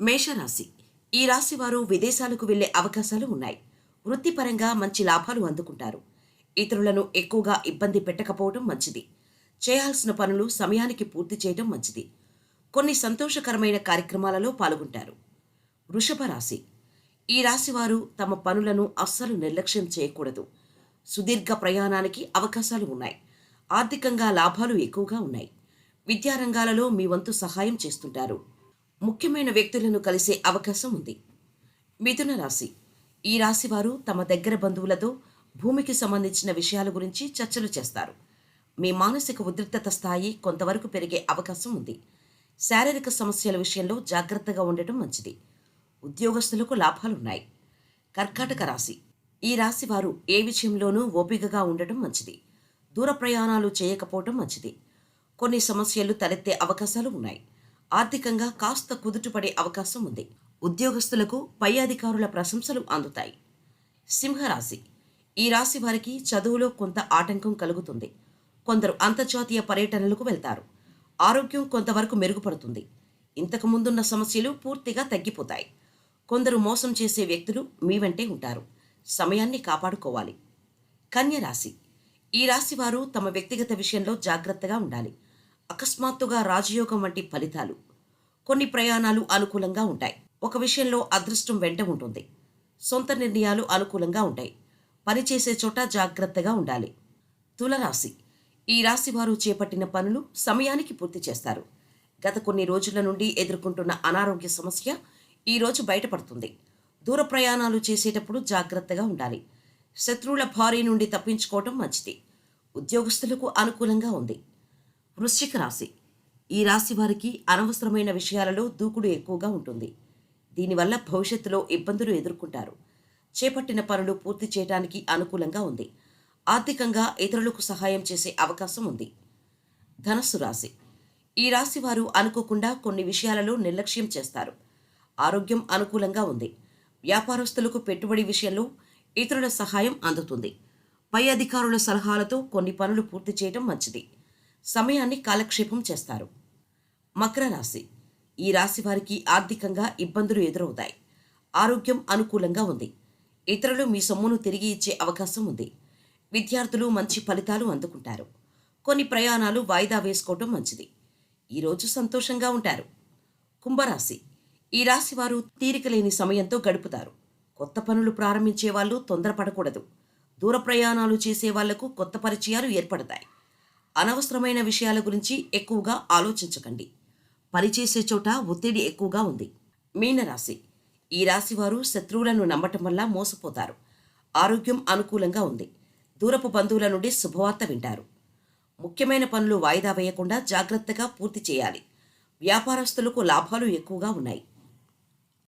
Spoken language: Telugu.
మేషరాశి. ఈ రాశి వారు విదేశాలకు వెళ్ళే అవకాశాలు ఉన్నాయి. వృత్తిపరంగా మంచి లాభాలు అందుకుంటారు. ఇతరులను ఎక్కువగా ఇబ్బంది పెట్టకపోవడం మంచిది. చేయాల్సిన పనులు సమయానికి పూర్తి చేయడం మంచిది. కొన్ని సంతోషకరమైన కార్యక్రమాలలో పాల్గొంటారు. వృషభ రాశి. ఈ రాశి వారు తమ పనులను అస్సలు నిర్లక్ష్యం చేయకూడదు. సుదీర్ఘ ప్రయాణానికి అవకాశాలు ఉన్నాయి. ఆర్థికంగా లాభాలు ఎక్కువగా ఉన్నాయి. విద్యారంగాలలో మీ వంతు సహాయం చేస్తుంటారు. ముఖ్యమైన వ్యక్తులను కలిసే అవకాశం ఉంది. మిథున రాశి. ఈ రాశి వారు తమ దగ్గర బంధువులతో భూమికి సంబంధించిన విషయాల గురించి చర్చలు చేస్తారు. మీ మానసిక ఉద్రిక్తత స్థాయి కొంతవరకు పెరిగే అవకాశం ఉంది. శారీరక సమస్యల విషయంలో జాగ్రత్తగా ఉండటం మంచిది. ఉద్యోగస్తులకు లాభాలున్నాయి. కర్కాటక రాశి. ఈ రాశి వారు ఏ విషయంలోనూ ఓపికగా ఉండటం మంచిది. దూర ప్రయాణాలు చేయకపోవటం మంచిది. కొన్ని సమస్యలు తలెత్తే అవకాశాలు ఉన్నాయి. ఆర్థికంగా కాస్త కుదుటపడే అవకాశం ఉంది. ఉద్యోగస్తులకు పై అధికారుల ప్రశంసలు అందుతాయి. సింహరాశి. ఈ రాశి వారికి చదువులో కొంత ఆటంకం కలుగుతుంది. కొందరు అంతర్జాతీయ పర్యటనలకు వెళ్తారు. ఆరోగ్యం కొంతవరకు మెరుగుపడుతుంది. ఇంతకు ముందున్న సమస్యలు పూర్తిగా తగ్గిపోతాయి. కొందరు మోసం చేసే వ్యక్తులు మీ వెంటే ఉంటారు. సమయాన్ని కాపాడుకోవాలి. కన్యరాశి. ఈ రాశి వారు తమ వ్యక్తిగత విషయంలో జాగ్రత్తగా ఉండాలి. అకస్మాత్తుగా రాజయోగం వంటి ఫలితాలు కొన్ని ప్రయాణాలు అనుకూలంగా ఉంటాయి. ఒక విషయంలో అదృష్టం వెంట ఉంటుంది. సొంత నిర్ణయాలు అనుకూలంగా ఉంటాయి. పనిచేసే చోట జాగ్రత్తగా ఉండాలి. తులరాశి. ఈ రాశి వారు చేపట్టిన పనులు సమయానికి పూర్తి చేస్తారు. గత కొన్ని రోజుల నుండి ఎదుర్కొంటున్న అనారోగ్య సమస్య ఈ రోజు బయటపడుతుంది. దూర ప్రయాణాలు చేసేటప్పుడు జాగ్రత్తగా ఉండాలి. శత్రువుల భారీ నుండి తప్పించుకోవటం మంచిది. ఉద్యోగస్తులకు అనుకూలంగా ఉంది. వృశ్చిక రాశి. ఈ రాశి వారికి అనవసరమైన విషయాలలో దూకుడు ఎక్కువగా ఉంటుంది. దీనివల్ల భవిష్యత్తులో ఇబ్బందులు ఎదుర్కొంటారు. చేపట్టిన పనులు పూర్తి చేయడానికి అనుకూలంగా ఉంది. ఆర్థికంగా ఇతరులకు సహాయం చేసే అవకాశం ఉంది. ధనస్సు రాశి. ఈ రాశి వారు అనుకోకుండా కొన్ని విషయాలలో నిర్లక్ష్యం చేస్తారు. ఆరోగ్యం అనుకూలంగా ఉంది. వ్యాపారస్తులకు పెట్టుబడి విషయంలో ఇతరుల సహాయం అందుతుంది. పై అధికారుల సలహాలతో కొన్ని పనులు పూర్తి చేయడం మంచిది. సమయాన్ని కాలక్షేపం చేస్తారు. మకర రాశి. ఈ రాశి వారికి ఆర్థికంగా ఇబ్బందులు ఎదురవుతాయి. ఆరోగ్యం అనుకూలంగా ఉంది. ఇతరులు మీ సొమ్మును తిరిగి ఇచ్చే అవకాశం ఉంది. విద్యార్థులు మంచి ఫలితాలు అందుకుంటారు. కొన్ని ప్రయాణాలు వాయిదా వేసుకోవటం మంచిది. ఈరోజు సంతోషంగా ఉంటారు. కుంభరాశి. ఈ రాశి వారు తీరిక లేని సమయంతో గడుపుతారు. కొత్త పనులు ప్రారంభించే వాళ్ళు తొందరపడకూడదు. దూర ప్రయాణాలు చేసే వాళ్ళకు కొత్త పరిచయాలు ఏర్పడతాయి. అనవసరమైన విషయాల గురించి ఎక్కువగా ఆలోచించకండి. పనిచేసే చోట ఒత్తిడి ఎక్కువగా ఉంది. మీనరాశి. ఈ రాశి వారు శత్రువులను నమ్మటం వల్ల మోసపోతారు. ఆరోగ్యం అనుకూలంగా ఉంది. దూరపు బంధువుల నుండి శుభవార్త వింటారు. ముఖ్యమైన పనులు వాయిదా వేయకుండా జాగ్రత్తగా పూర్తి చేయాలి. వ్యాపారస్తులకు లాభాలు ఎక్కువగా ఉన్నాయి.